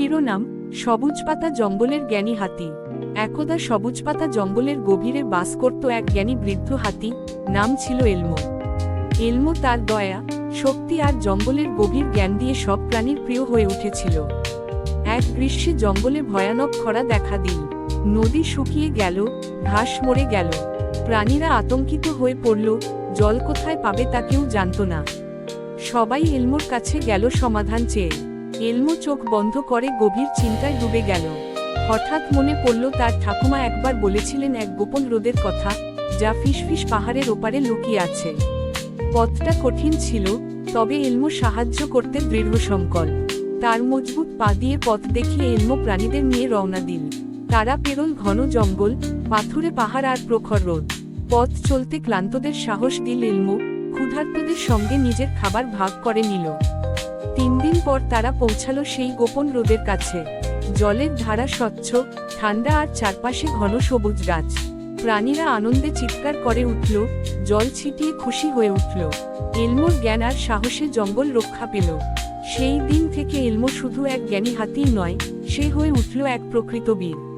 শিরোনাম, সবুজ পাতা জঙ্গলের জ্ঞানী হাতি। একদা সবুজ পাতা জঙ্গলের গভীরে বাস করত এক জ্ঞানী বৃদ্ধ হাতি, নাম ছিল এলমো। এলমো তার দয়া, শক্তি আর জঙ্গলের গভীর জ্ঞান দিয়ে সব প্রাণীর প্রিয় হয়ে উঠেছিল। এক গ্রীষ্মে জঙ্গলে ভয়ানক খরা দেখা দিল। নদী শুকিয়ে গেল, ঘাস মরে গেল। প্রাণীরা আতঙ্কিত হয়ে পড়ল, জল কোথায় পাবে তা কেউ জানত না। সবাই এলমোর কাছে গেল সমাধান চেয়ে। এলমো চোখ বন্ধ করে গভীর চিন্তায় ডুবে গেল। হঠাৎ মনে পড়ল তার ঠাকুমা একবার বলেছিলেন এক গোপন রোদের কথা, যা ফিসফিস পাহাড়ের ওপারে লুকিয়ে আছে। পথটা কঠিন ছিল, তবে এলমো সাহায্য করতে দৃঢ় তার মজবুত পা দিয়ে পথ দেখিয়ে এলমো প্রাণীদের নিয়ে রওনা দিল। তারা পেরল ঘন জঙ্গল, পাথুরে পাহাড় আর প্রখর রোদ। পথ চলতে ক্লান্তদের সাহস দিল এলমো ক্ষুধার্তদের সঙ্গে নিজের খাবার ভাগ করে নিল। তিন দিন পর তারা পৌঁছালো সেই গোপন রোদের কাছে। জলের ধারা স্বচ্ছ, ঠান্ডা আর চারপাশে ঘন সবুজ গাছ। প্রাণীরা আনন্দে চিৎকার করে উঠল, জল ছিটিয়ে খুশি হয়ে উঠল। এলমোর জ্ঞান আর সাহসে জঙ্গল রক্ষা পেল। সেই দিন থেকে এলমো শুধু এক জ্ঞানী হাতিই নয়, সে হয়ে উঠল এক প্রকৃত বীর।